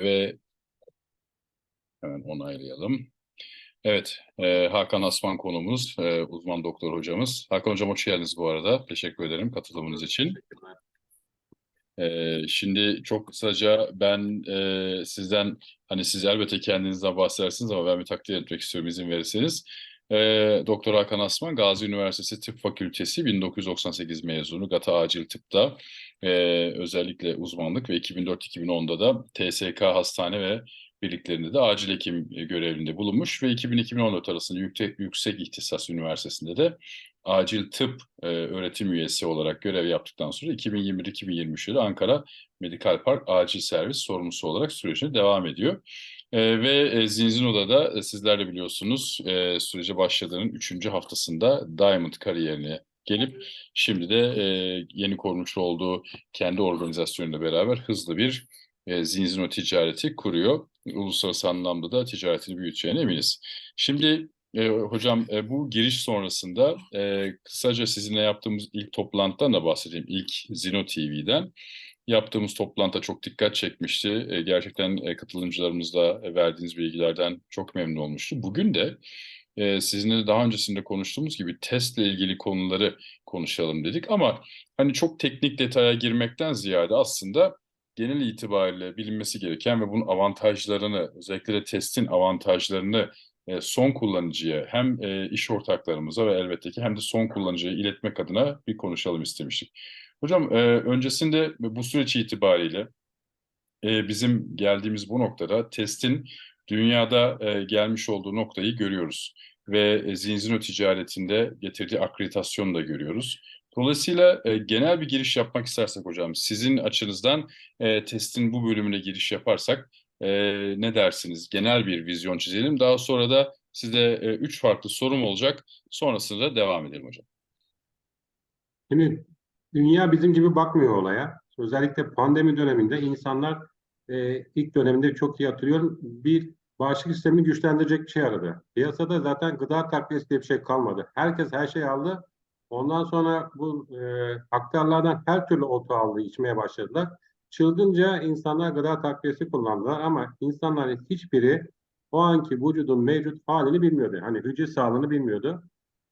ve hemen onaylayalım. Evet, e, Hakan Asman konuğumuz, e, uzman doktor hocamız. Hakan hocam hoş geldiniz bu arada. Teşekkür ederim katılımınız için. E, şimdi çok kısaca ben e, sizden, hani siz elbette kendinizden bahsedersiniz ama ben bir takdir etmek istiyorum izin verirseniz. E, Doktor Hakan Asman, Gazi Üniversitesi Tıp Fakültesi 1998 mezunu, GATA Acil Tıp'ta e, özellikle uzmanlık ve 2004-2010'da da TSK Hastane ve birliklerinde de acil hekim e, görevinde bulunmuş ve 2000-2014 arasında Yüksek, Yüksek İhtisas Üniversitesi'nde de acil tıp e, öğretim üyesi olarak görev yaptıktan sonra 2021-2023 yılı Ankara Medikal Park Acil Servis sorumlusu olarak sürecine devam ediyor. E, ve Zinzino'da da e, sizler de biliyorsunuz e, sürece başladığının 3. haftasında Diamond kariyerine gelip şimdi de e, yeni kurmuş olduğu kendi organizasyonuyla beraber hızlı bir e, Zinzino ticareti kuruyor. Uluslararası anlamda da ticaretini büyüteceğine eminiz. Şimdi e, hocam e, bu giriş sonrasında e, kısaca sizinle yaptığımız ilk toplantıdan da bahsedeyim. İlk Zino TV'den yaptığımız toplantıda çok dikkat çekmişti. E, gerçekten e, katılımcılarımızla verdiğiniz bilgilerden çok memnun olmuştu. Bugün de e, sizinle daha öncesinde konuştuğumuz gibi testle ilgili konuları konuşalım dedik ama hani çok teknik detaya girmekten ziyade aslında genel itibariyle bilinmesi gereken ve bunun avantajlarını, özellikle de testin avantajlarını e, son kullanıcıya hem e, iş ortaklarımıza ve elbette ki hem de son kullanıcıya iletmek adına bir konuşalım istemiştik. Hocam e, öncesinde bu süreç itibariyle e, bizim geldiğimiz bu noktada testin dünyada e, gelmiş olduğu noktayı görüyoruz ve e, Zinzino ticaretinde getirdiği akreditasyonu da görüyoruz. Dolayısıyla e, genel bir giriş yapmak istersek hocam, sizin açınızdan e, testin bu bölümüne giriş yaparsak e, ne dersiniz? Genel bir vizyon çizelim. Daha sonra da size e, üç farklı sorum olacak. Sonrasında da devam edelim hocam. Şimdi dünya bizim gibi bakmıyor olaya. Özellikle pandemi döneminde insanlar e, ilk döneminde çok iyi hatırlıyorum bir bağışıklık sistemini güçlendirecek bir şey aradı. Piyasada zaten gıda takviyesi diye bir şey kalmadı. Herkes her şeyi aldı. Ondan sonra bu e, aktarlardan her türlü otu aldı, içmeye başladılar. Çılgınca insanlar gıda takviyesi kullandılar ama insanların hiçbiri o anki vücudun mevcut halini bilmiyordu. Hani hücre sağlığını bilmiyordu.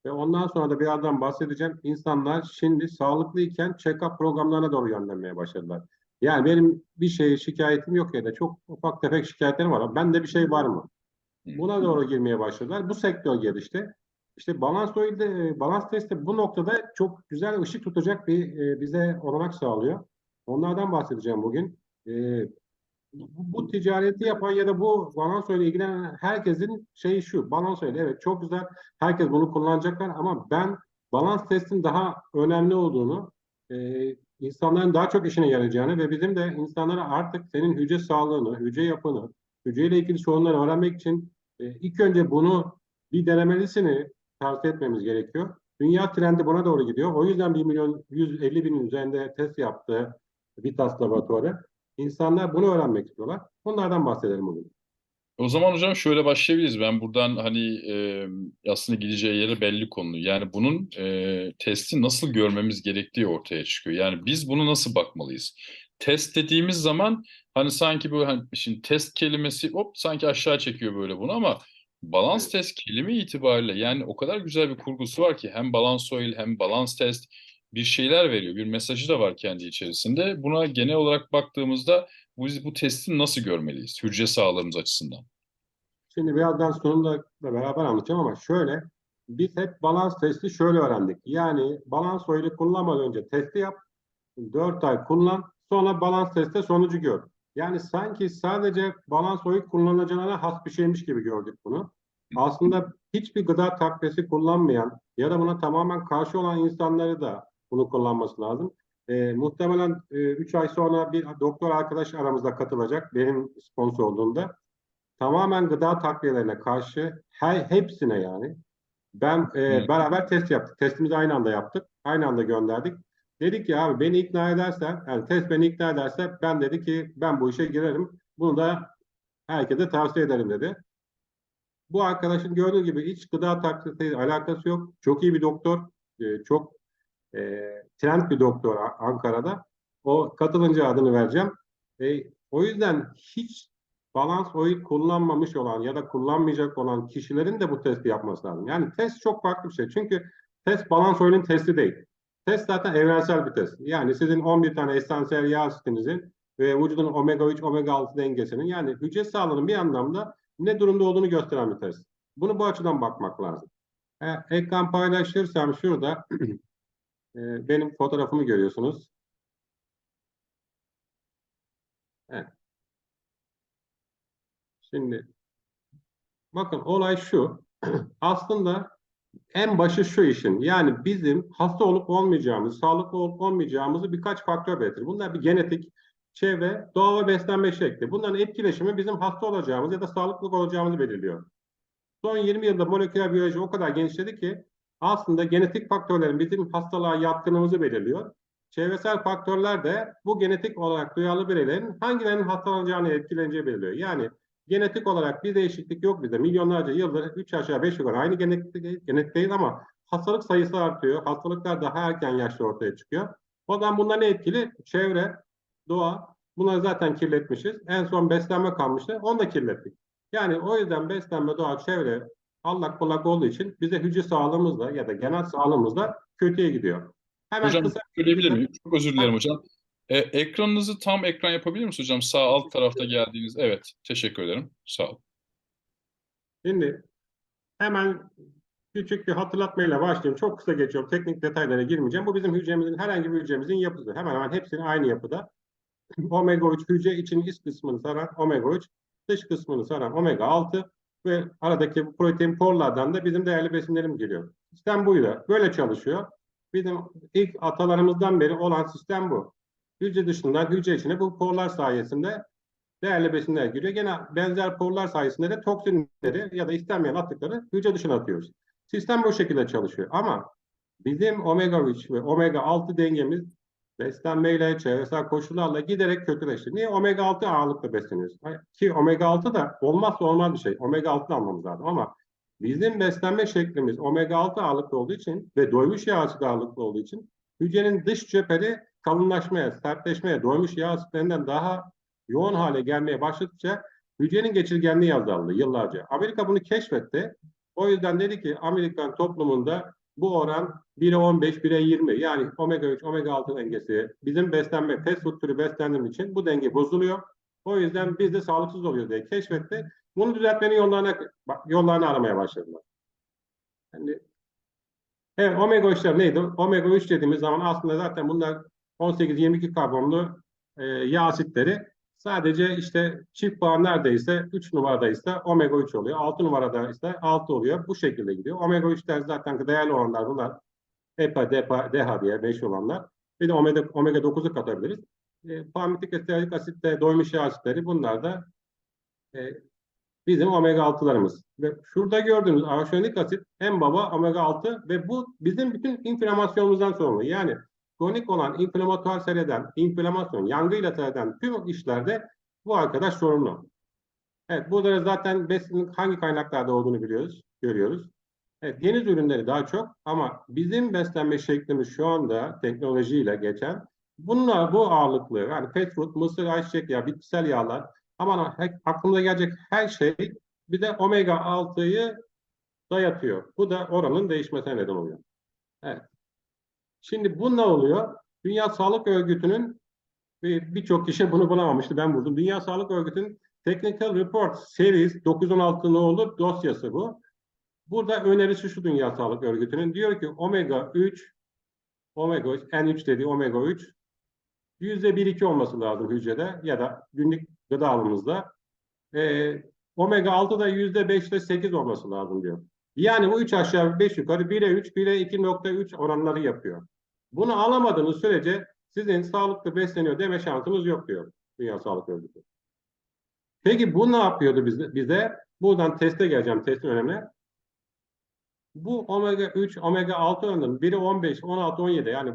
Ve ondan sonra da birazdan bahsedeceğim. İnsanlar şimdi sağlıklıyken check-up programlarına doğru yönlenmeye başladılar. Yani benim bir şeye şikayetim yok ya da çok ufak tefek şikayetlerim var. Bende bir şey var mı? Buna doğru girmeye başladılar. Bu sektör gelişti. İşte balans oyunda, balans testi bu noktada çok güzel ışık tutacak bir e, bize olanak sağlıyor. Onlardan bahsedeceğim bugün. E, bu, bu ticareti yapan ya da bu balans ile ilgilenen herkesin şeyi şu. Balans öyle evet çok güzel. Herkes bunu kullanacaklar ama ben balans testin daha önemli olduğunu, e, insanların daha çok işine yarayacağını ve bizim de insanlara artık senin hücre sağlığını, hücre yapını, hücreyle ilgili sorunları öğrenmek için e, ilk önce bunu bir denemelisini tavsiye etmemiz gerekiyor. Dünya trendi buna doğru gidiyor. O yüzden 1 milyon 150 binin üzerinde test yaptı Vitas laboratuvarı. İnsanlar bunu öğrenmek istiyorlar. Bunlardan bahsedelim bugün. O zaman hocam şöyle başlayabiliriz. Ben buradan hani e, aslında gideceği yere belli konu. Yani bunun e, testi nasıl görmemiz gerektiği ortaya çıkıyor. Yani biz bunu nasıl bakmalıyız? Test dediğimiz zaman hani sanki böyle hani şimdi test kelimesi hop sanki aşağı çekiyor böyle bunu ama balans test kelime itibariyle yani o kadar güzel bir kurgusu var ki hem balans oil hem balans test bir şeyler veriyor. Bir mesajı da var kendi içerisinde. Buna genel olarak baktığımızda biz bu testi nasıl görmeliyiz hücre sağlığımız açısından? Şimdi birazdan sonunda da beraber anlatacağım ama şöyle biz hep balans testi şöyle öğrendik. Yani balans oyunu kullanmadan önce testi yap, 4 ay kullan, sonra balans testte sonucu gör. Yani sanki sadece balans oyu kullanacağına has bir şeymiş gibi gördük bunu. Aslında hiçbir gıda takviyesi kullanmayan ya da buna tamamen karşı olan insanları da bunu kullanması lazım. E, muhtemelen 3 e, ay sonra bir doktor arkadaş aramızda katılacak benim sponsorluğumda. Tamamen gıda takviyelerine karşı her hepsine yani ben e, beraber test yaptık. Testimizi aynı anda yaptık. Aynı anda gönderdik. Dedik ki abi beni ikna edersen, yani test beni ikna ederse ben dedi ki ben bu işe girerim. Bunu da herkese tavsiye ederim dedi. Bu arkadaşın gördüğünüz gibi hiç gıda takviyesi alakası yok. Çok iyi bir doktor. E, çok e, trend bir doktor Ankara'da. O katılınca adını vereceğim. E, o yüzden hiç balans oil kullanmamış olan ya da kullanmayacak olan kişilerin de bu testi yapması lazım. Yani test çok farklı bir şey. Çünkü test balans oil'in testi değil. Test zaten evrensel bir test. Yani sizin 11 tane esansiyel yağ asitinizin ve vücudun omega 3, omega 6 dengesinin yani hücre sağlığının bir anlamda ne durumda olduğunu gösteren bir test. Bunu bu açıdan bakmak lazım. E, ekran paylaşırsam şurada e, benim fotoğrafımı görüyorsunuz. Evet. Şimdi bakın olay şu. Aslında en başı şu işin. Yani bizim hasta olup olmayacağımız, sağlıklı olup olmayacağımızı birkaç faktör belirtir. Bunlar bir genetik, çevre, doğa ve beslenme şekli. Bunların etkileşimi bizim hasta olacağımız ya da sağlıklı olacağımızı belirliyor. Son 20 yılda moleküler biyoloji o kadar genişledi ki aslında genetik faktörlerin bizim hastalığa yatkınlığımızı belirliyor. Çevresel faktörler de bu genetik olarak duyarlı bireylerin hangilerinin hastalanacağını etkileneceği belirliyor. Yani genetik olarak bir değişiklik yok bizde. Milyonlarca yıldır 3 aşağı 5 yukarı aynı genetik, genetikteyiz ama hastalık sayısı artıyor. Hastalıklar daha erken yaşta ortaya çıkıyor. O zaman bunlar ne etkili? Çevre, doğa. Bunları zaten kirletmişiz. En son beslenme kalmıştı. Onu da kirlettik. Yani o yüzden beslenme, doğa, çevre allak bullak olduğu için bize hücre sağlığımızla ya da genel sağlığımızla kötüye gidiyor. Hemen Hocam kısa söyleyebilir miyim? Çok özür dilerim hocam. E, ekranınızı tam ekran yapabilir misiniz hocam? Sağ alt tarafta geldiğiniz. Evet. Teşekkür ederim. Sağ olun. Şimdi hemen küçük bir hatırlatmayla başlayayım. Çok kısa geçiyorum. Teknik detaylara girmeyeceğim. Bu bizim hücremizin herhangi bir hücremizin yapısı. Hemen hemen hepsinin aynı yapıda. Omega 3 hücre için iç kısmını saran omega 3, dış kısmını saran omega 6 ve aradaki bu protein porlardan da bizim değerli besinlerimiz geliyor. Sistem buydu. Böyle çalışıyor. Bizim ilk atalarımızdan beri olan sistem bu. Hücre dışından hücre içine bu porlar sayesinde değerli besinler giriyor. Gene benzer porlar sayesinde de toksinleri ya da istenmeyen atıkları hücre dışına atıyoruz. Sistem bu şekilde çalışıyor. Ama bizim omega 3 ve omega 6 dengemiz beslenmeyle, çevresel koşullarla giderek kötüleşti. Niye? Omega 6 ağırlıklı besleniyoruz. Ki omega 6 da olmazsa olmaz bir şey. Omega 6 da almamız lazım ama bizim beslenme şeklimiz omega 6 ağırlıklı olduğu için ve doymuş yağ asidi ağırlıklı olduğu için hücrenin dış cepheli kalınlaşmaya, sertleşmeye, doymuş yağ asitlerinden daha yoğun hale gelmeye başladıkça hücrenin geçirgenliği azaldı yıllarca. Amerika bunu keşfetti. O yüzden dedi ki Amerikan toplumunda bu oran 1'e 15, 1'e 20 yani omega 3, omega 6 dengesi bizim beslenme, fast food türü beslendiğimiz için bu denge bozuluyor. O yüzden biz de sağlıksız oluyor diye keşfetti. Bunu düzeltmenin yollarına, yollarını aramaya başladılar. Yani, evet omega 3'ler neydi? Omega 3 dediğimiz zaman aslında zaten bunlar 18-22 karbonlu e, yağ asitleri. Sadece işte çift bağ neredeyse 3 numaradaysa omega 3 oluyor. 6 numarada ise 6 oluyor. Bu şekilde gidiyor. Omega 3'ler zaten değerli olanlar bunlar. EPA, DEPA, DHA diye 5 olanlar. Bir de omega, omega 9'u katabiliriz. E, palmitik esterik asit de doymuş yağ asitleri bunlar da e, bizim omega 6'larımız. Ve şurada gördüğünüz arşonik asit en baba omega 6 ve bu bizim bütün inflamasyonumuzdan sorumlu. Yani kronik olan inflamatuar seriden, inflamasyon, yangıyla seyreden tüm işlerde bu arkadaş sorumlu. Evet, burada zaten besinin hangi kaynaklarda olduğunu biliyoruz, görüyoruz. Evet, deniz ürünleri daha çok ama bizim beslenme şeklimiz şu anda teknolojiyle geçen bunlar bu ağırlıklı yani fast food, mısır, ayçiçek yağı, bitkisel yağlar ama aklımıza gelecek her şey bir de omega 6'yı dayatıyor. Bu da oranın değişmesine neden oluyor. Evet. Şimdi bu ne oluyor? Dünya Sağlık Örgütü'nün birçok kişi bunu bulamamıştı. Ben buldum. Dünya Sağlık Örgütü'nün Technical Report Series 916 nolu dosyası bu. Burada önerisi şu Dünya Sağlık Örgütü'nün. Diyor ki omega 3 omega 3, N3 dediği omega 3 yüzde 1-2 olması lazım hücrede ya da günlük gıda alımımızda. Ee, omega 6 da yüzde 5 ile 8 olması lazım diyor. Yani bu 3 aşağı 5 yukarı 1'e 3, 1'e 2.3 oranları yapıyor. Bunu alamadığınız sürece sizin sağlıklı besleniyor deme şansınız yok diyor Dünya Sağlık Örgütü. Peki bu ne yapıyordu bize? bize? Buradan teste geleceğim, testin önemli. Bu omega 3, omega 6 oranının biri 15, 16, 17 yani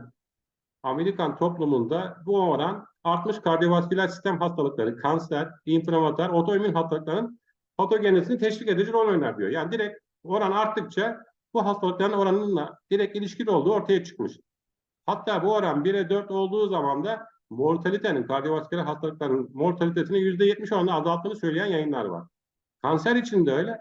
Amerikan toplumunda bu oran artmış kardiyovasküler sistem hastalıkları, kanser, inflamatuar, otoimmün hastalıkların patogenesini teşvik edici rol oynar diyor. Yani direkt oran arttıkça bu hastalıkların oranıyla direkt ilişkili olduğu ortaya çıkmış. Hatta bu oran 1'e 4 olduğu zaman da mortalitenin, kardiyovasküler hastalıkların mortalitesini %70 oranında azalttığını söyleyen yayınlar var. Kanser için de öyle.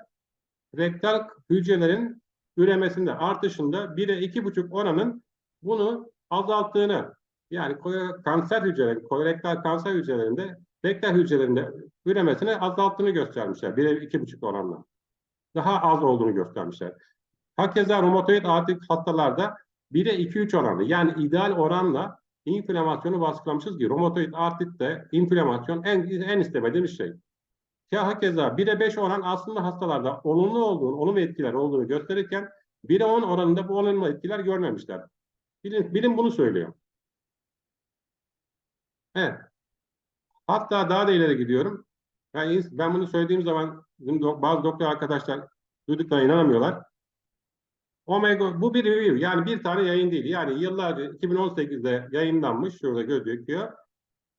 Rektal hücrelerin üremesinde, artışında 1'e 2,5 oranın bunu azalttığını yani kanser hücreleri, kolorektal kanser hücrelerinde rektal hücrelerinde üremesini azalttığını göstermişler. 1'e 2,5 oranla. Daha az olduğunu göstermişler. Hakeza romatoid artrit hastalarda 1'e 2-3 oranlı yani ideal oranla inflamasyonu baskılamışız ki romatoid artritte inflamasyon en, en istemediğimiz şey. Ya hakeza 1'e 5 oran aslında hastalarda olumlu olduğunu, olumlu etkiler olduğunu gösterirken 1'e 10 oranında bu olumlu etkiler görmemişler. Bilim, bilim bunu söylüyor. Evet. Hatta daha da ileri gidiyorum. İns- ben bunu söylediğim zaman bizim do- bazı doktor arkadaşlar duyduklarına inanamıyorlar. Omega bu bir review yani bir tane yayın değil. Yani yıllarca 2018'de yayınlanmış şurada gözüküyor.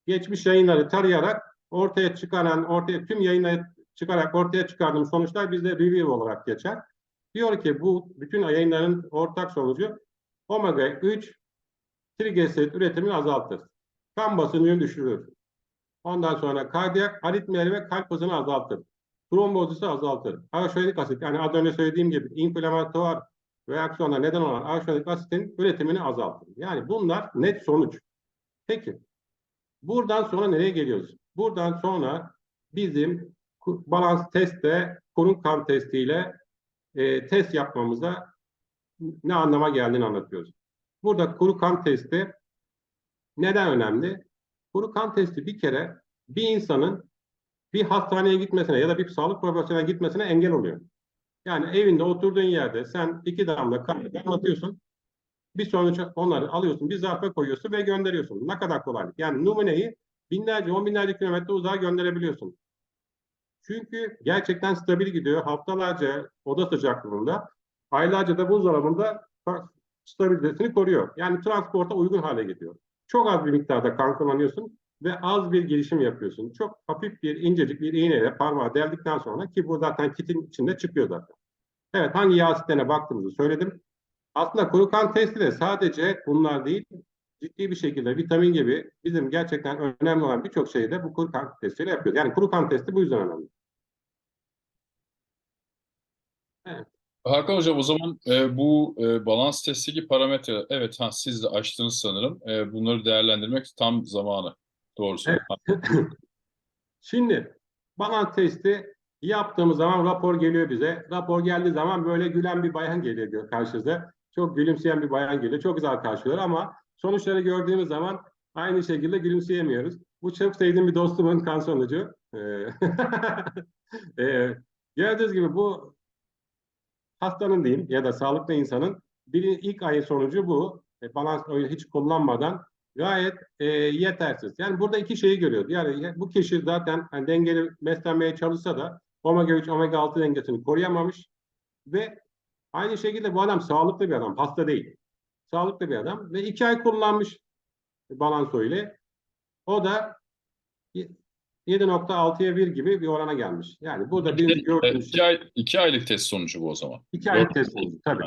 Geçmiş yayınları tarayarak ortaya çıkaran ortaya tüm yayınları çıkarak ortaya çıkardığım sonuçlar bizde review olarak geçer. Diyor ki bu bütün yayınların ortak sonucu omega 3 trigliserit üretimini azaltır. Kan basıncını düşürür. Ondan sonra kardiyak aritmileri ve kalp hızını azaltır. Trombozisi azaltır. Arşonik asit yani az önce söylediğim gibi inflamatuar reaksiyona neden olan arşonik asitin üretimini azaltır. Yani bunlar net sonuç. Peki buradan sonra nereye geliyoruz? Buradan sonra bizim balans testte kurun kan testiyle e, test yapmamıza ne anlama geldiğini anlatıyoruz. Burada kuru kan testi neden önemli? Kuru kan testi bir kere bir insanın bir hastaneye gitmesine ya da bir sağlık profesyoneline gitmesine engel oluyor. Yani evinde oturduğun yerde sen iki damla kan anlatıyorsun. Bir sonuç onları alıyorsun, bir zarfa koyuyorsun ve gönderiyorsun. Ne kadar kolaylık. Yani numuneyi binlerce, on binlerce kilometre uzağa gönderebiliyorsun. Çünkü gerçekten stabil gidiyor. Haftalarca oda sıcaklığında, aylarca da buzdolabında stabilitesini koruyor. Yani transporta uygun hale geliyor. Çok az bir miktarda kan kullanıyorsun ve az bir gelişim yapıyorsun. Çok hafif bir incecik bir iğneyle parmağı deldikten sonra ki bu zaten kitin içinde çıkıyor zaten. Evet hangi yağ asitlerine baktığımızı söyledim. Aslında kuru kan testi de sadece bunlar değil, ciddi bir şekilde vitamin gibi bizim gerçekten önemli olan birçok şeyi de bu kuru kan testiyle yapıyoruz. Yani kuru kan testi bu yüzden önemli. Hakan Hocam o zaman e, bu e, balans testindeki parametre evet ha, siz de açtınız sanırım. E, bunları değerlendirmek tam zamanı. Doğrusu. Şimdi balans testi yaptığımız zaman rapor geliyor bize. Rapor geldiği zaman böyle gülen bir bayan geliyor karşınıza. Çok gülümseyen bir bayan geliyor. Çok güzel karşılıyor ama sonuçları gördüğümüz zaman aynı şekilde gülümseyemiyoruz. Bu çok sevdiğim bir dostumun kan sonucu. Ee, ee, gördüğünüz gibi bu hastanın diyeyim ya da sağlıklı insanın bir ilk ayın sonucu bu. E, balans hiç kullanmadan gayet e, yetersiz. Yani burada iki şeyi görüyoruz. Yani bu kişi zaten hani dengeli beslenmeye çalışsa da omega 3, omega 6 dengesini koruyamamış ve aynı şekilde bu adam sağlıklı bir adam, hasta değil. Sağlıklı bir adam ve iki ay kullanmış balanso ile. O da 7.6'ya 1 gibi bir orana gelmiş. Yani burada bir E, gördüğümüz iki, ay, iki aylık test sonucu bu o zaman. İki ay Dört- test oldu tabii.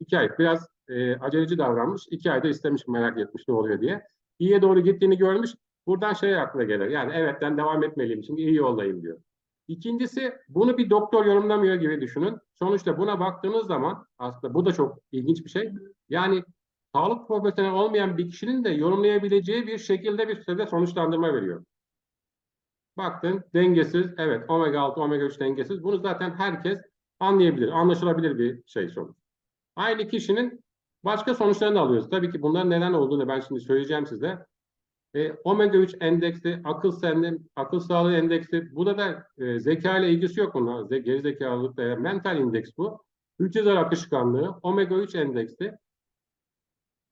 İki ay biraz e, aceleci davranmış. İki ayda istemiş merak etmiş ne oluyor diye. İyiye doğru gittiğini görmüş. Buradan şey aklına gelir. Yani evet ben devam etmeliyim. Şimdi iyi yoldayım diyor. İkincisi bunu bir doktor yorumlamıyor gibi düşünün. Sonuçta buna baktığınız zaman aslında bu da çok ilginç bir şey. Yani sağlık profesyoneli olmayan bir kişinin de yorumlayabileceği bir şekilde bir size sonuçlandırma veriyor. Baktın dengesiz. Evet omega 6, omega 3 dengesiz. Bunu zaten herkes anlayabilir, anlaşılabilir bir şey sonuç. Aynı kişinin başka sonuçlarını da alıyoruz. Tabii ki bunların neden olduğunu ben şimdi söyleyeceğim size. E, omega 3 endeksi, akıl sendim, akıl sağlığı endeksi. Burada da e, zeka ile ilgisi yok bunlar. Ze geri zekalılık da mental indeks bu. Hücresel akışkanlığı, omega 3 endeksi.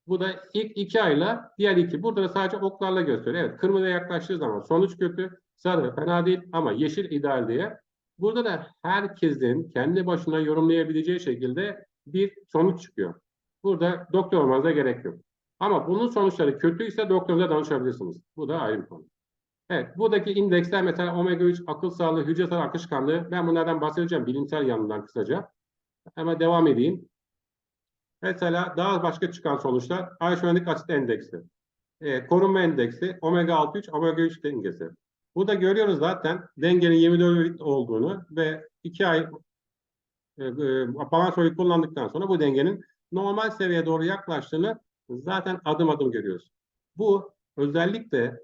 Bu da ilk iki ayla diğer iki. Burada da sadece oklarla gösteriyor. Evet kırmızıya yaklaştığı zaman sonuç kötü. Sarı fena değil ama yeşil ideal diye. Burada da herkesin kendi başına yorumlayabileceği şekilde bir sonuç çıkıyor. Burada doktor olmanıza gerek yok. Ama bunun sonuçları kötüyse doktorunuza danışabilirsiniz. Bu da ayrı bir konu. Evet, buradaki indeksler mesela omega 3, akıl sağlığı, hücresel akışkanlığı. Ben bunlardan bahsedeceğim bilimsel yanından kısaca. Hemen devam edeyim. Mesela daha başka çıkan sonuçlar arşonik asit endeksi. e, korunma endeksi, omega 6 3, omega 3 dengesi. Burada görüyoruz zaten dengenin 24 olduğunu ve 2 ay e, e, balans oyu kullandıktan sonra bu dengenin normal seviyeye doğru yaklaştığını zaten adım adım görüyoruz. Bu özellikle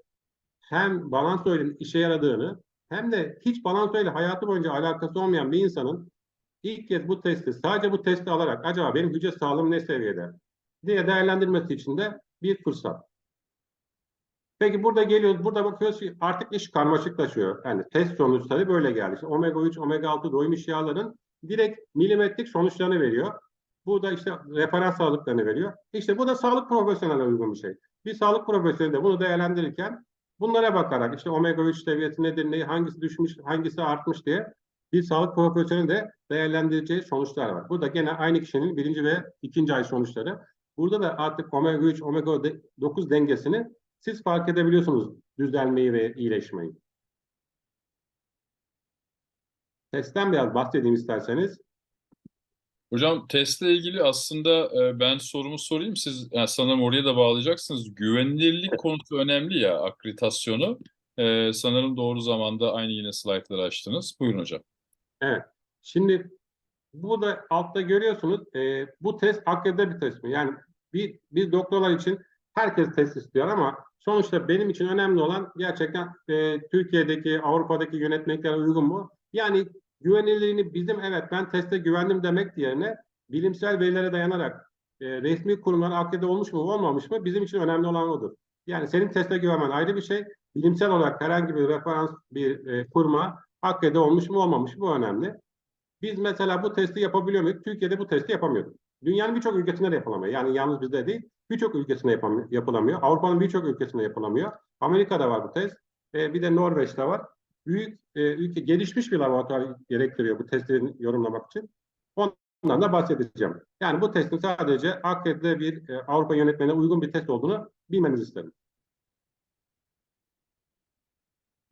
hem balans oyunun işe yaradığını hem de hiç balans oyuyla hayatı boyunca alakası olmayan bir insanın ilk kez bu testi sadece bu testi alarak acaba benim hücre sağlığım ne seviyede diye değerlendirmesi için de bir fırsat. Peki burada geliyoruz, burada bakıyoruz ki artık iş karmaşıklaşıyor. Yani test sonuçları böyle geldi. İşte omega 3, omega 6 doymuş yağların direkt milimetrik sonuçlarını veriyor. Bu da işte referans sağlıklarını veriyor. İşte bu da sağlık profesyoneline uygun bir şey. Bir sağlık profesyoneli de bunu değerlendirirken bunlara bakarak işte omega 3 seviyesi nedir, ne, hangisi düşmüş, hangisi artmış diye bir sağlık profesyoneli de değerlendireceği sonuçlar var. Burada gene aynı kişinin birinci ve ikinci ay sonuçları. Burada da artık omega 3, omega 9 dengesini siz fark edebiliyorsunuz düzelmeyi ve iyileşmeyi. Testten biraz bahsedeyim isterseniz. Hocam testle ilgili aslında e, ben sorumu sorayım. Siz yani sanırım oraya da bağlayacaksınız. Güvenilirlik konusu önemli ya akreditasyonu. E, sanırım doğru zamanda aynı yine slaytları açtınız. Buyurun hocam. Evet. Şimdi burada altta görüyorsunuz e, bu test akredite bir test mi? Yani bir, biz doktorlar için herkes test istiyor ama sonuçta benim için önemli olan gerçekten e, Türkiye'deki, Avrupa'daki yönetmeliklere uygun mu? Yani güvenilirliğini bizim evet ben teste güvendim demek yerine bilimsel verilere dayanarak e, resmi kurumlar akredite olmuş mu olmamış mı bizim için önemli olan odur. Yani senin teste güvenmen ayrı bir şey. Bilimsel olarak herhangi bir referans bir e, kuruma akredite olmuş mu olmamış mı bu önemli. Biz mesela bu testi yapabiliyor muyuz? Türkiye'de bu testi yapamıyorduk. Dünyanın birçok ülkesinde de yapılamıyor. Yani yalnız bizde değil, birçok ülkesinde yapılamıyor. Avrupa'nın birçok ülkesinde yapılamıyor. Amerika'da var bu test. E, bir de Norveç'te var. Büyük e, ülke, gelişmiş bir laboratuvar gerektiriyor bu testlerini yorumlamak için. Ondan da bahsedeceğim. Yani bu testin sadece akredite bir e, Avrupa yönetmeliğine uygun bir test olduğunu bilmenizi isterim.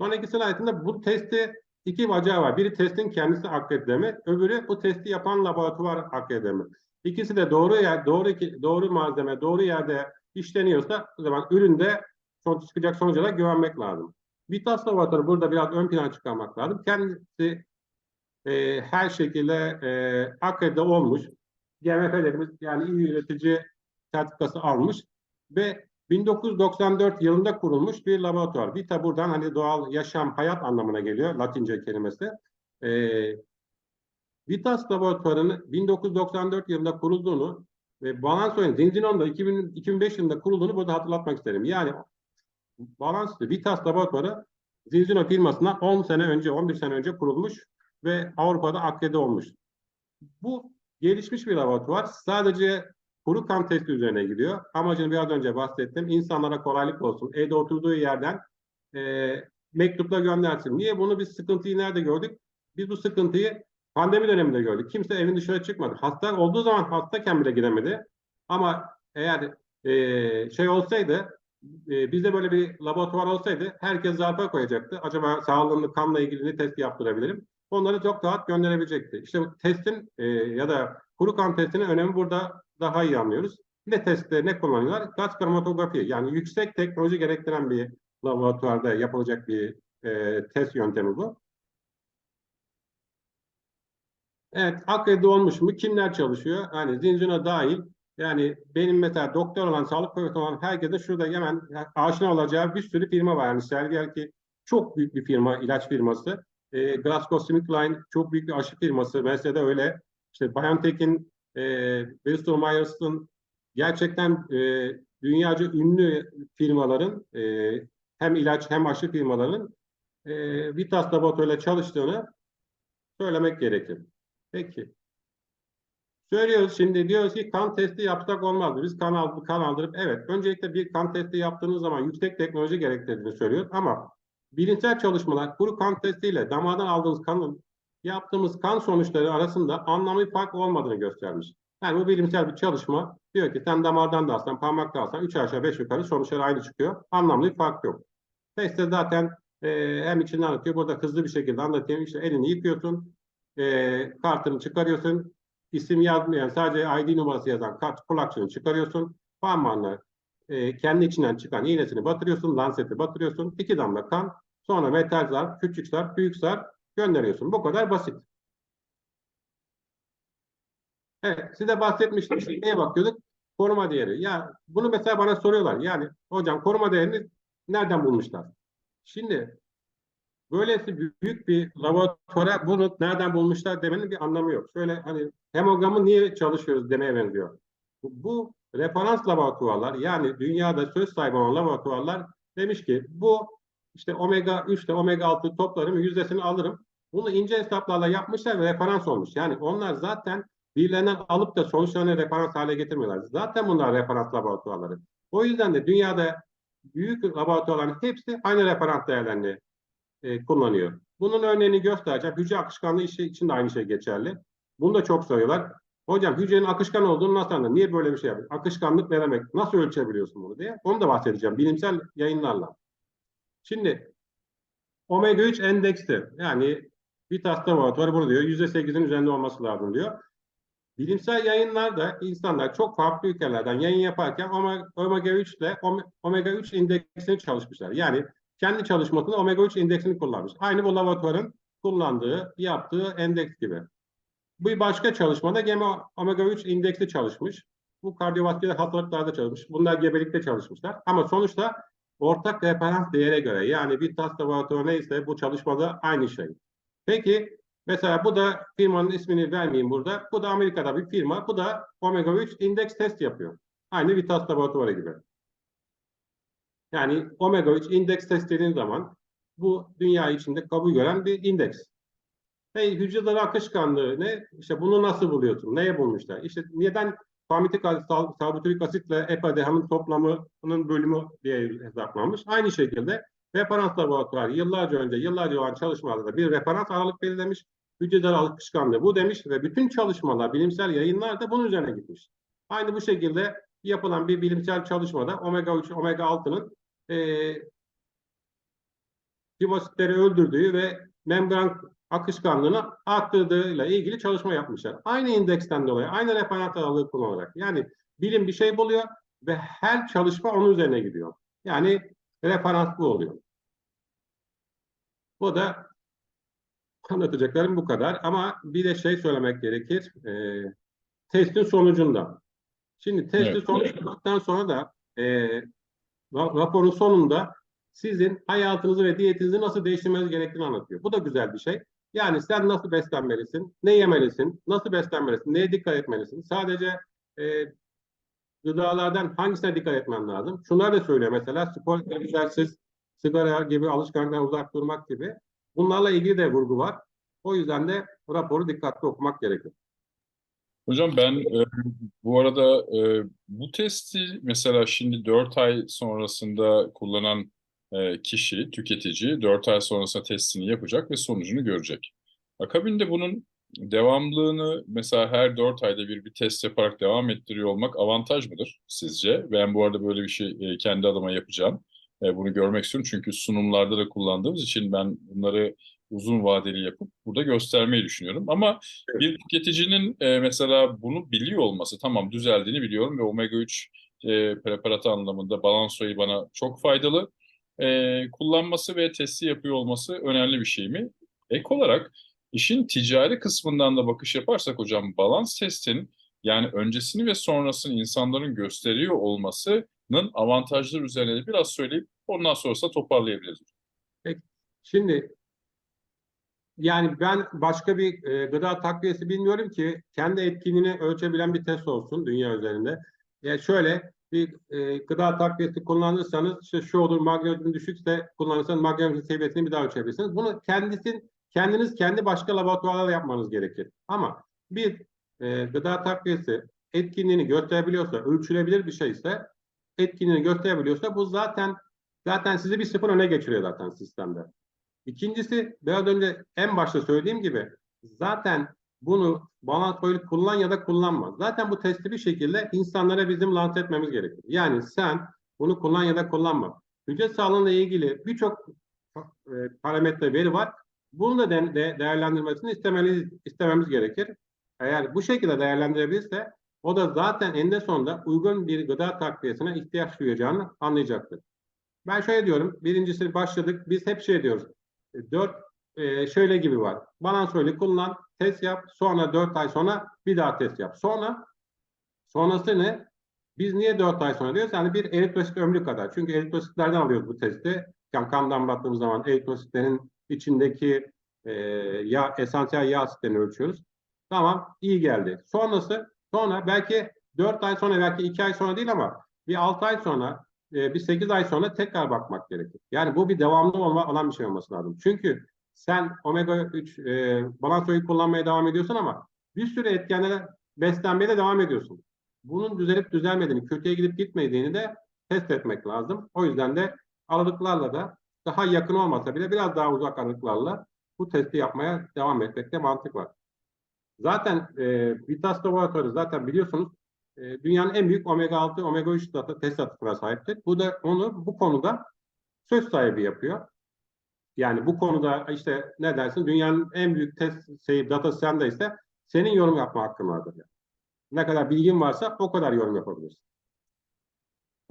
Sonraki slaytında bu testi iki bacağı var. Biri testin kendisi akredite mi, öbürü bu testi yapan laboratuvar akredite mi. İkisi de doğru yer, doğru doğru malzeme, doğru yerde işleniyorsa o zaman üründe sonuç çıkacak sonuca da güvenmek lazım. Vitas laboratuvarı burada biraz ön plana çıkarmak lazım. Kendisi e, her şekilde e, akredite olmuş. GMF'lerimiz yani iyi üretici sertifikası almış ve 1994 yılında kurulmuş bir laboratuvar. Vita buradan hani doğal yaşam, hayat anlamına geliyor Latince kelimesi. Ee, Vitas laboratuvarının 1994 yılında kurulduğunu ve Balansoy'un Zinzinon'da 2000, 2005 yılında kurulduğunu burada hatırlatmak isterim. Yani Balans, Vitas laboratuvarı Zinzino firmasına 10 sene önce, 11 sene önce kurulmuş ve Avrupa'da akredite olmuş. Bu gelişmiş bir laboratuvar. Sadece kuru kan testi üzerine gidiyor. Amacını biraz önce bahsettim. İnsanlara kolaylık olsun. Evde oturduğu yerden e, mektupla göndersin. Niye? Bunu biz sıkıntıyı nerede gördük? Biz bu sıkıntıyı pandemi döneminde gördük. Kimse evin dışına çıkmadı. Hasta olduğu zaman hastayken bile gidemedi. Ama eğer e, şey olsaydı e, bizde böyle bir laboratuvar olsaydı herkes zarfa koyacaktı. Acaba sağlığını kanla ilgili ne test yaptırabilirim? Onları çok rahat gönderebilecekti. İşte bu testin e, ya da kuru kan testinin önemi burada daha iyi anlıyoruz. Ne testte ne kullanıyorlar? Gaz kromatografi yani yüksek teknoloji gerektiren bir laboratuvarda yapılacak bir e, test yöntemi bu. Evet, akredite olmuş mu? Kimler çalışıyor? Hani Zinzino dahil. Yani benim mesela doktor olan, sağlık profesörü olan herkesin şurada hemen aşina olacağı bir sürü firma var. Yani Servier ki çok büyük bir firma, ilaç firması. E, GlaxoSmithKline çok büyük bir aşı firması. Mesela de öyle. İşte BioNTech'in e, Bristol Myers'ın gerçekten e, dünyaca ünlü firmaların e, hem ilaç hem aşı firmaların e, Vitas laboratuvarıyla çalıştığını söylemek gerekir. Peki. Söylüyoruz şimdi diyoruz ki kan testi yapsak olmaz. Biz kan, aldık, kan aldırıp evet öncelikle bir kan testi yaptığınız zaman yüksek teknoloji gerektirdiğini söylüyoruz ama bilimsel çalışmalar kuru kan testiyle damardan aldığımız kanın yaptığımız kan sonuçları arasında anlamlı fark olmadığını göstermiş. Yani bu bilimsel bir çalışma diyor ki sen damardan da alsan, parmakta alsan 3 aşağı 5 yukarı sonuçlar aynı çıkıyor. Anlamlı bir fark yok. Testte zaten e, hem içinde anlatıyor. Burada hızlı bir şekilde anlatayım. İşte elini yıkıyorsun, e, kartını çıkarıyorsun, isim yazmayan sadece ID numarası yazan kart kulakçığını çıkarıyorsun, parmağınla e, kendi içinden çıkan iğnesini batırıyorsun, lanseti batırıyorsun. iki damla kan, sonra metal zar, küçük zar, büyük zar gönderiyorsun. Bu kadar basit. Evet, size bahsetmiştim. Şimdi Neye bakıyorduk? Koruma değeri. Ya bunu mesela bana soruyorlar. Yani hocam koruma değerini nereden bulmuşlar? Şimdi böylesi büyük bir laboratuvara bunu nereden bulmuşlar demenin bir anlamı yok. Şöyle hani hemogramı niye çalışıyoruz demeye benziyor. Bu, bu referans laboratuvarlar yani dünyada söz sahibi olan laboratuvarlar demiş ki bu işte omega 3 ile omega 6 toplarım yüzdesini alırım. Bunu ince hesaplarla yapmışlar ve referans olmuş. Yani onlar zaten birilerinden alıp da sonuçlarını referans hale getirmiyorlar. Zaten bunlar referans laboratuvarları. O yüzden de dünyada büyük laboratuvarların hepsi aynı referans değerlerini e, kullanıyor. Bunun örneğini göstereceğim. Hücre akışkanlığı işi için de aynı şey geçerli. Bunu da çok soruyorlar. Hocam hücrenin akışkan olduğunu nasıl anladın? Niye böyle bir şey yapıyorsun? Akışkanlık ne demek? Nasıl ölçebiliyorsun bunu diye. Onu da bahsedeceğim bilimsel yayınlarla. Şimdi omega 3 endeksi yani Vitas laboratuvarı bunu diyor. %8'in üzerinde olması lazım diyor. Bilimsel yayınlarda insanlar çok farklı ülkelerden yayın yaparken omega 3 ile omega 3 indeksini çalışmışlar. Yani kendi çalışmasında omega 3 indeksini kullanmış. Aynı bu laboratuvarın kullandığı, yaptığı endeks gibi. Bir başka çalışmada gene omega 3 indeksi çalışmış. Bu kardiyovasküler hastalıklarda çalışmış. Bunlar gebelikte çalışmışlar. Ama sonuçta ortak referans değere göre yani bir tas laboratuvarı neyse bu çalışmada aynı şey. Peki mesela bu da firmanın ismini vermeyeyim burada. Bu da Amerika'da bir firma. Bu da omega 3 indeks test yapıyor. Aynı Vitas laboratuvarı gibi. Yani omega 3 indeks test dediğin zaman bu dünya içinde kabul gören bir indeks. Hey, hücreleri akışkanlığı ne? İşte bunu nasıl buluyorsun? Neye bulmuşlar? İşte neden palmitik salbuturik asitle epadehamın toplamının bölümü diye hesaplanmış. Aynı şekilde referans laboratuvarı yıllarca önce, yıllarca olan çalışmalarda bir referans aralık belirlemiş. Hücreler akışkanlığı bu demiş ve bütün çalışmalar, bilimsel yayınlar da bunun üzerine gitmiş. Aynı bu şekilde yapılan bir bilimsel çalışmada omega 3, omega 6'nın e, fibositleri öldürdüğü ve membran akışkanlığını arttırdığıyla ilgili çalışma yapmışlar. Aynı indeksten dolayı, aynı referans aralığı kullanarak. Yani bilim bir şey buluyor ve her çalışma onun üzerine gidiyor. Yani referans bu oluyor. Bu da anlatacaklarım bu kadar. Ama bir de şey söylemek gerekir. E, testin sonucunda. Şimdi testi Evet. sonuçladıktan sonra da e, raporun sonunda sizin hayatınızı ve diyetinizi nasıl değiştirmeniz gerektiğini anlatıyor. Bu da güzel bir şey. Yani sen nasıl beslenmelisin, ne yemelisin, nasıl beslenmelisin, neye dikkat etmelisin. Sadece e, gıdalardan hangisine dikkat etmen lazım? Şunlar da söylüyor mesela spor, egzersiz, sigara gibi alışkanlıklardan uzak durmak gibi. Bunlarla ilgili de vurgu var. O yüzden de raporu dikkatli okumak gerekiyor. Hocam ben e, bu arada e, bu testi mesela şimdi 4 ay sonrasında kullanan e, kişi, tüketici 4 ay sonrasında testini yapacak ve sonucunu görecek. Akabinde bunun devamlılığını mesela her 4 ayda bir bir test yaparak devam ettiriyor olmak avantaj mıdır sizce? Ben bu arada böyle bir şey e, kendi adıma yapacağım. E, bunu görmek istiyorum çünkü sunumlarda da kullandığımız için ben bunları uzun vadeli yapıp burada göstermeyi düşünüyorum. Ama bir tüketicinin e, mesela bunu biliyor olması, tamam düzeldiğini biliyorum ve omega 3 e, preparatı anlamında balansoyu bana çok faydalı. E, kullanması ve testi yapıyor olması önemli bir şey mi? Ek olarak işin ticari kısmından da bakış yaparsak hocam balans testin yani öncesini ve sonrasını insanların gösteriyor olmasının avantajları üzerine biraz söyleyip ondan sonrasında toparlayabiliriz. Şimdi yani ben başka bir e, gıda takviyesi bilmiyorum ki kendi etkinliğini ölçebilen bir test olsun dünya üzerinde. Yani şöyle bir e, gıda takviyesi kullanırsanız işte şu olur magnezyum düşükse kullanırsanız magnezyum seviyesini bir daha ölçebilirsiniz. Bunu kendisin kendiniz kendi başka laboratuvarlarla yapmanız gerekir. Ama bir e, gıda takviyesi etkinliğini gösterebiliyorsa, ölçülebilir bir şeyse, etkinliğini gösterebiliyorsa bu zaten zaten sizi bir sıfır öne geçiriyor zaten sistemde. İkincisi biraz önce en başta söylediğim gibi zaten bunu balans boyunu kullan ya da kullanma. Zaten bu testi bir şekilde insanlara bizim lanse etmemiz gerekir. Yani sen bunu kullan ya da kullanma. Hücre sağlığıyla ilgili birçok e, parametre veri var. Bunu da de, de- değerlendirmesini istemeliyiz, istememiz gerekir. Eğer bu şekilde değerlendirebilirse O da zaten eninde sonunda uygun bir gıda takviyesine ihtiyaç duyacağını anlayacaktır. Ben şöyle diyorum. Birincisi başladık. Biz hep şey diyoruz. E, Dört e, şöyle gibi var. Balans rolü kullan, test yap. Sonra dört ay sonra bir daha test yap. Sonra sonrası ne? Biz niye dört ay sonra diyoruz? Yani bir eritrosit ömrü kadar. Çünkü eritrositlerden alıyoruz bu testi. Yani kan damlattığımız zaman eritrositlerin içindeki e, yağ, esansiyel yağ asitlerini ölçüyoruz. Tamam, iyi geldi. Sonrası, sonra belki 4 ay sonra, belki 2 ay sonra değil ama bir 6 ay sonra, e, bir 8 ay sonra tekrar bakmak gerekir. Yani bu bir devamlı olma, olan bir şey olması lazım. Çünkü sen omega 3 e, balans oyu kullanmaya devam ediyorsun ama bir sürü etkenlere beslenmeye de devam ediyorsun. Bunun düzelip düzelmediğini, kötüye gidip gitmediğini de test etmek lazım. O yüzden de aralıklarla da daha yakın olmasa bile biraz daha uzak aralıklarla bu testi yapmaya devam etmekte mantık var. Zaten e, Vitas Laboratuvarı zaten biliyorsunuz e, dünyanın en büyük omega 6, omega 3 data test datasına sahiptir. Bu da onu bu konuda söz sahibi yapıyor. Yani bu konuda işte ne dersin dünyanın en büyük test şey, data sende ise senin yorum yapma hakkın vardır. Yani. Ne kadar bilgin varsa o kadar yorum yapabilirsin.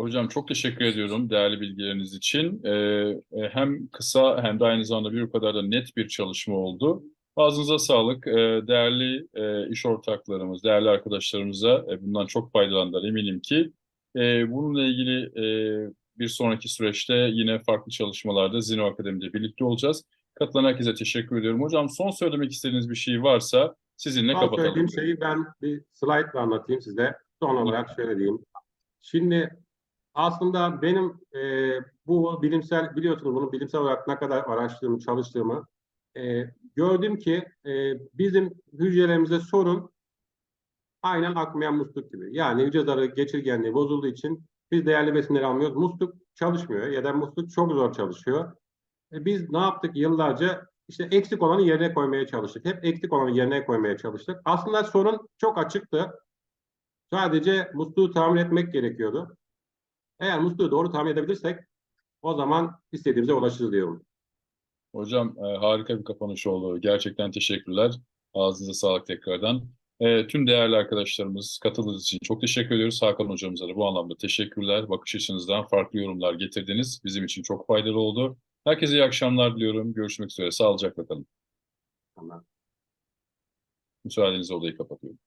Hocam çok teşekkür ediyorum değerli bilgileriniz için. Ee, hem kısa hem de aynı zamanda bir o kadar da net bir çalışma oldu. Ağzınıza sağlık. Ee, değerli e, iş ortaklarımız, değerli arkadaşlarımıza e, bundan çok faydalandılar eminim ki. E, bununla ilgili bir sonraki süreçte yine farklı çalışmalarda Zino Akademi'de birlikte olacağız. Katılan herkese teşekkür ediyorum. Hocam son söylemek istediğiniz bir şey varsa sizinle Son kapatalım. söylediğim şeyi ben bir slide anlatayım size. Son olarak şöyle diyeyim. Şimdi aslında benim e, bu bilimsel biliyorsunuz bunu bilimsel olarak ne kadar araştırdığımı, çalıştığımı e, gördüm ki e, bizim hücrelerimize sorun aynen akmayan musluk gibi. Yani hücre zarı geçirgenliği bozulduğu için biz değerli besinleri almıyoruz. Musluk çalışmıyor ya da musluk çok zor çalışıyor. E, biz ne yaptık yıllarca? İşte eksik olanı yerine koymaya çalıştık. Hep eksik olanı yerine koymaya çalıştık. Aslında sorun çok açıktı. Sadece musluğu tamir etmek gerekiyordu. Eğer musluğu doğru tamir edebilirsek o zaman istediğimize ulaşırız diyorum. Hocam e, harika bir kapanış oldu. Gerçekten teşekkürler. Ağzınıza sağlık tekrardan. E, tüm değerli arkadaşlarımız katıldığınız için çok teşekkür ediyoruz. Hakan hocamıza da bu anlamda teşekkürler. Bakış açınızdan farklı yorumlar getirdiniz. Bizim için çok faydalı oldu. Herkese iyi akşamlar diliyorum. Görüşmek üzere. Sağlıcakla kalın. Tamam. Müsaadenizle odayı kapatıyorum.